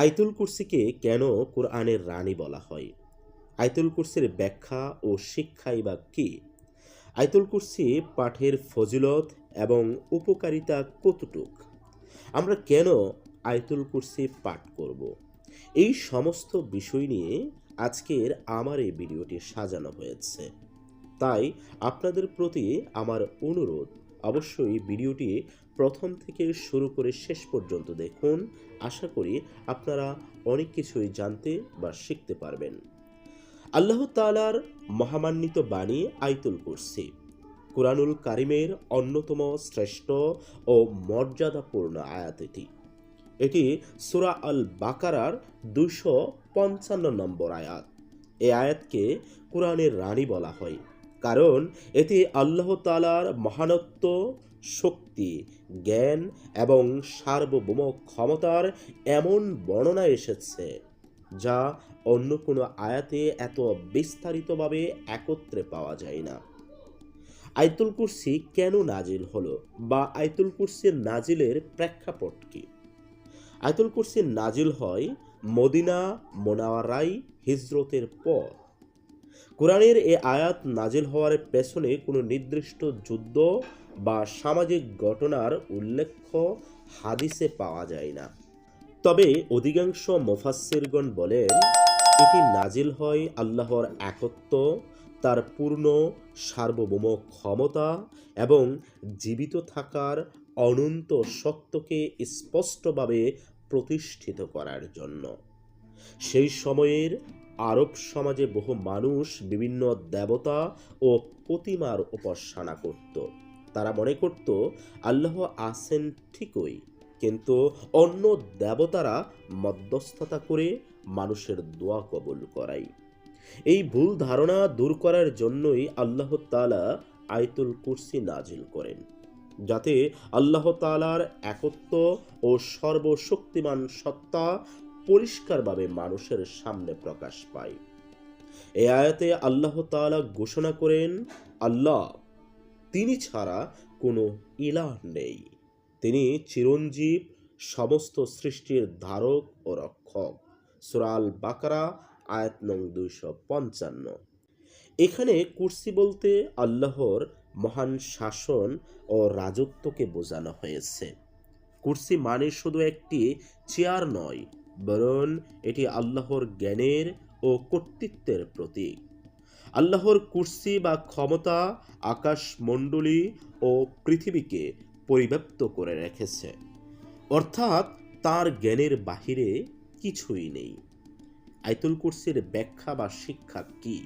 আইতুল কুরসিকে কেন কোরআনের রানী বলা হয়? আইতুল কুরসির ব্যাখ্যা ও শিক্ষাই বা কী? আইতুল কুরসি পাঠের ফজিলত এবং উপকারিতা কতটুক? আমরা কেন আইতুল কুরসি পাঠ করব? এই সমস্ত বিষয় নিয়ে আজকের আমার এই ভিডিওটি সাজানো হয়েছে। তাই আপনাদের প্রতি আমার অনুরোধ অবশ্যই ভিডিওটি প্রথম থেকে শুরু করে শেষ পর্যন্ত দেখুন। আশা করি আপনারা অনেক কিছুই জানতে বা শিখতে পারবেন। আল্লাহ তালার মহামান্বিত বাণী আইতুল কুরসি। কুরআনুল কারিমের অন্যতম শ্রেষ্ঠ ও মর্যাদাপূর্ণ আয়াত এটি। এটি সুরা আল বাকারার দুশো পঞ্চান্ন নম্বর আয়াত। এই আয়াতকে কোরআনের রানী বলা হয়। কারণ এতে আল্লাহ তালার মহানত্ব, শক্তি, জ্ঞান এবং সার্বভৌম ক্ষমতার এমন বর্ণনা এসেছে, যা অন্য কোনো আয়াতে এত বিস্তারিতভাবে একত্রে পাওয়া যায় না। আইতুল কুরসি কেন নাজিল হলো বা আইতুল কুরসির নাজিলের প্রেক্ষাপট কি? আইতুল কুরসির নাজিল হয় মদিনা মোনাওয়ারাই হিজরতের পর। কোরআনের এ আয়াত নাজিল হওয়ার পেছনে কোনো নির্দিষ্ট যুদ্ধ বা সামাজিক ঘটনার উল্লেখ হাদিসে পাওয়া যায় না। তবে অধিকাংশ মোফাসিরগণ বলেন, এটি নাজিল হয় আল্লাহর একত্ব, তার পূর্ণ সার্বভৌম ক্ষমতা এবং জীবিত থাকার অনন্ত সত্যকে স্পষ্টভাবে প্রতিষ্ঠিত করার জন্য। সেই সময়ের আরব সমাজে বহু মানুষ বিভিন্ন দেবতা ও প্রতিমার উপাসনা করত। তারা মনে করত, আল্লাহ আছেন ঠিকই, কিন্তু অন্য দেবতারা মধ্যস্থতা করে মানুষের দোয়া কবুল করাই এই ভুল ধারণা দূর করার জন্যই আল্লাহ তালা আয়তুল কুরসি নাজিল করেন, যাতে আল্লাহ তালার একত্ব ও সর্বশক্তিমান সত্তা পরিষ্কারভাবে মানুষের সামনে প্রকাশ পায়। এ আয়াতে আল্লাহ তাআলা ঘোষণা করেন, আল্লাহ, তিনি ছাড়া কোনো ইলাহ নেই। তিনি চিরঞ্জীব, সমস্ত সৃষ্টির ধারক ও রক্ষক। সুরাল বাকারা আয়াত নং দুইশো পঞ্চান্ন। এখানে কুর্সি বলতে আল্লাহর মহান শাসন ও রাজত্বকে বোঝানো হয়েছে। কুরসি মানে শুধু একটি চেয়ার নয় বরং এটি আল্লাহর জ্ঞানের ও কর্তৃত্বের প্রতীক। আল্লাহর কুর্সি বা ক্ষমতা আকাশ মণ্ডলী ও পৃথিবীকে পরিব্যাপ্ত করে রেখেছে। অর্থাৎ তার জ্ঞানের বাহিরে কিছুই নেই। আইতুল কুরসির ব্যাখ্যা বা শিক্ষা কি?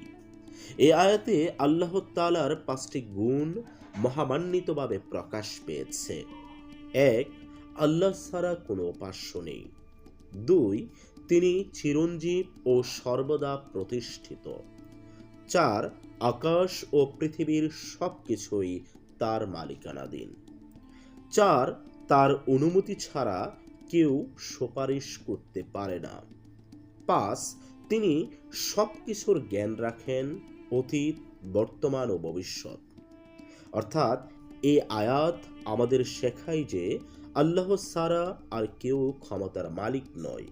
এ আয়াতে আল্লাহ তালার পাঁচটি গুণ মহামান্বিতভাবে প্রকাশ পেয়েছে। এক, আল্লাহ ছাড়া কোনো উপাস্য নেই। দুই, তিনি চিরঞ্জীব ও সর্বদা প্রতিষ্ঠিত। চার, আকাশ ও পৃথিবীর সব কিছুই তার মালিকানাধীন। চার, তার অনুমতি ছাড়া কেউ সুপারিশ করতে পারে না। পাঁচ, তিনি সব কিছুর জ্ঞান রাখেন অতীত, বর্তমান ও ভবিষ্যৎ। অর্থাৎ, এই আয়াত আমাদের শেখায় যে আল্লাহ সারা আর কেউ ক্ষমতার মালিক নয়।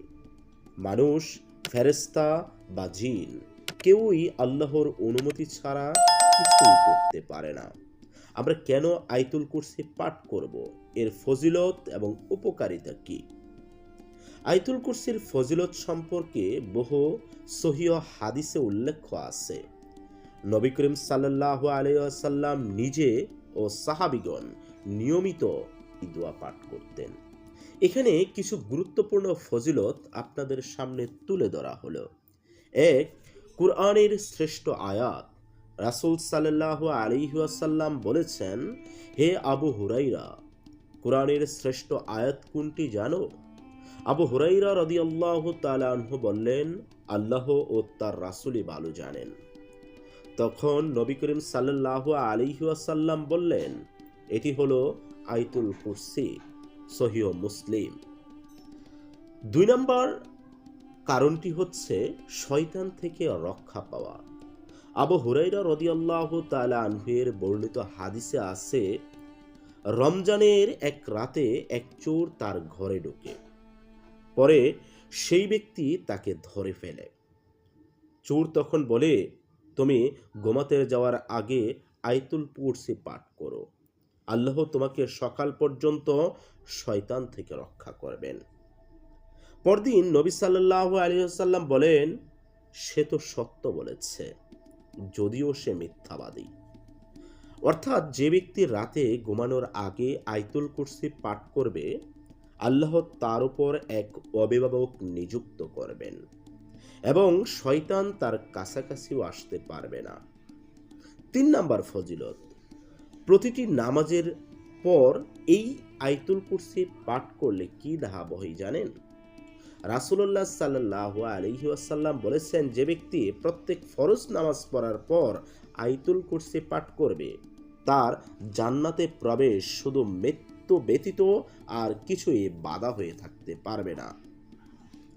মানুষ ফেরেস্তা বা জিন কেউই আল্লাহর অনুমতি ছাড়া কিছুই করতে পারে না। আমরা কেন আইতুল কুরসি পাঠ করব? এর ফজিলত এবং উপকারিতা কি? আইতুল কুরসির ফজিলত সম্পর্কে বহু সহিহ হাদিসে উল্লেখ আছে। নবী করিম সাল্লাহ আলাইসাল্লাম নিজে ও সাহাবিগণ নিয়মিত দোয়া পাঠ করতেন। এখানে কিছু গুরুত্বপূর্ণ ফজিলত আপনাদের সামনে তুলে ধরা হলো। এক, কুরআনের শ্রেষ্ঠ আয়াত। রাসুল সাল্লাহ আলিহাসাল্লাম বলেছেন, হে আবু হুরাইরা কোরআনের শ্রেষ্ঠ আয়াত কোনটি জানো? আবু হুরাইরা রদি আল্লাহ তালাহ বললেন, আল্লাহ ও তার রাসুলি ভালো জানেন। তখন নবী করিম সাল্লাহ আলিহাসাল্লাম বললেন, এটি হলো আইতুল কুরসি, সহিহ মুসলিম। দুই নম্বর কারণটি হচ্ছে শয়তান থেকে রক্ষা পাওয়া। আবু হুরাইরা রদিয়াল্লাহ তালা আনহুয়ের বর্ণিত হাদিসে আছে, রমজানের এক রাতে এক চোর তার ঘরে ঢোকে। পরে সেই ব্যক্তি তাকে ধরে ফেলে। চোর তখন বলে, তুমি গোমাতে যাওয়ার আগে আইতুল কুরসি পাঠ করো। আল্লাহ তোমাকে সকাল পর্যন্ত শয়তান থেকে রক্ষা করবেন। পরদিন নবী সাল্লাহ আলিয়াল্লাম বলেন, সে তো সত্য বলেছে, যদিও সে মিথ্যাবাদী। অর্থাৎ যে ব্যক্তি রাতে ঘুমানোর আগে আইতুল কুরসি পাঠ করবে, আল্লাহ তার উপর এক অভিভাবক নিযুক্ত করবেন এবং শয়তান তার কাছাকাছিও আসতে পারবে না। তিন নাম্বার ফজিলত প্রতিটি নামাজের পর এই আইতুল কুরসি পাঠ করলে কি দাহাবহি জানেন? রাসুল্লাহ সাল্লাহ আলহি আসাল্লাম বলেছেন, যে ব্যক্তি প্রত্যেক ফরজ নামাজ পড়ার পর আইতুল কুরসি পাঠ করবে, তার জান্নাতে প্রবেশ শুধু মৃত্যু ব্যতীত আর কিছুই বাধা হয়ে থাকতে পারবে না।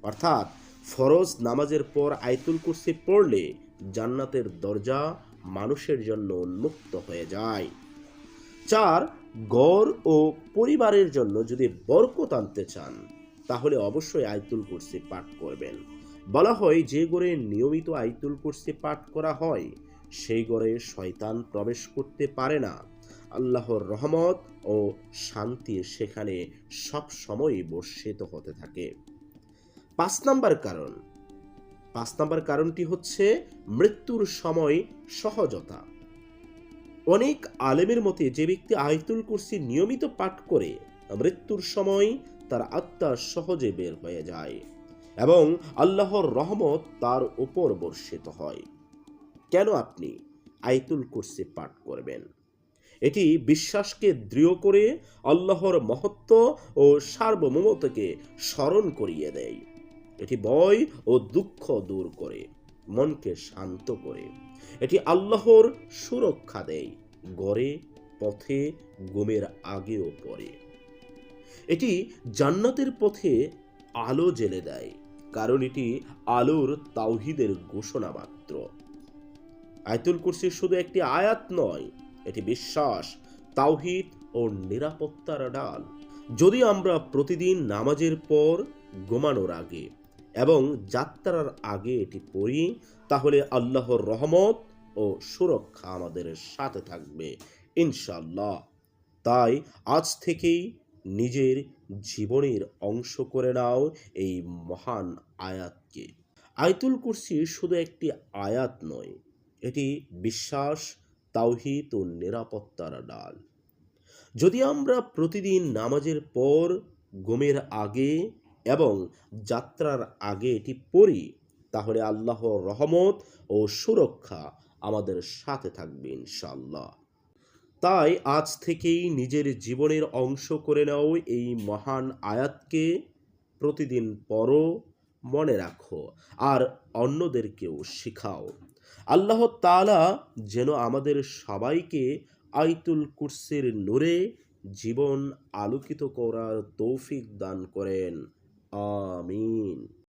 অর্থাৎ, ফরজ নামাজের পর আইতুল কুরসি পড়লে জান্নাতের দরজা মানুষের জন্য উন্মুক্ত হয়ে যায়। চার গড় ও পরিবারের জন্য যদি বরকত আনতে চান, তাহলে অবশ্যই আইতুল কুরসি পাঠ করবেন। বলা হয়, যে গড়ে নিয়মিত আইতুল কুরসি পাঠ করা হয়, সেই গড়ে শয়তান প্রবেশ করতে পারে না। আল্লাহর রহমত ও শান্তি সেখানে সব সময় বর্ষিত হতে থাকে। পাঁচ নাম্বার কারণ। পাঁচ নাম্বার কারণটি হচ্ছে, মৃত্যুর সময় সহজতা। অনেক আলেমের মতে যে ব্যক্তি আয়তুল কুরসি নিয়মিত পাঠ করে, মৃত্যুর সময় তার আত্মা সহজে বের হয়ে যায় এবং আল্লাহর রহমত তার উপর বর্ষিত হয়। কেন আপনি আইতুল কুরসি পাঠ করবেন? এটি বিশ্বাসকে দৃঢ় করে, আল্লাহর মহত্ব ও সার্বভৌমতাকে স্মরণ করিয়ে দেয়। এটি ভয় ও দুঃখ দূর করে। মনকে শান্ত করে। এটি আল্লাহর সুরক্ষা দেয়, গড়ে, পথে, গুমের আগেও পড়ে। এটি জান্নাতের পথে আলো জেলে দেয়, কারণ এটি আলোর তাওহিদের ঘোষণা মাত্র। আয়তুল কুরসি শুধু একটি আয়াত নয়, এটি বিশ্বাস, তাওহিদ ও নিরাপত্তার ডাল যদি আমরা প্রতিদিন নামাজের পর ঘুমানোর আগে এবং যাত্রার আগে এটি পড়ি, তাহলে আল্লাহর রহমত ও সুরক্ষা আমাদের সাথে থাকবে ইনশাল্লাহ তাই আজ থেকেই নিজের জীবনের অংশ করে নাও এই মহান আয়াতকে। আয়তুল কুরসি শুধু একটি আয়াত নয়, এটি বিশ্বাস তাওহিত ও নিরাপত্তার ডাল। যদি আমরা প্রতিদিন নামাজের পর ঘুমের আগে এবং যাত্রার আগে এটি পড়ি, তাহলে আল্লাহর রহমত ও সুরক্ষা আমাদের সাথে থাকবে ইনশাল্লাহ তাই আজ থেকেই নিজের জীবনের অংশ করে নাও এই মহান আয়াতকে, প্রতিদিন পড়ো, মনে রাখো, আর অন্যদেরকেও শেখাও। আল্লাহ তাআলা যেন আমাদের সবাইকে আইতুল কুরসির নূরে জীবন আলোকিত করার তৌফিক দান করেন। آمين.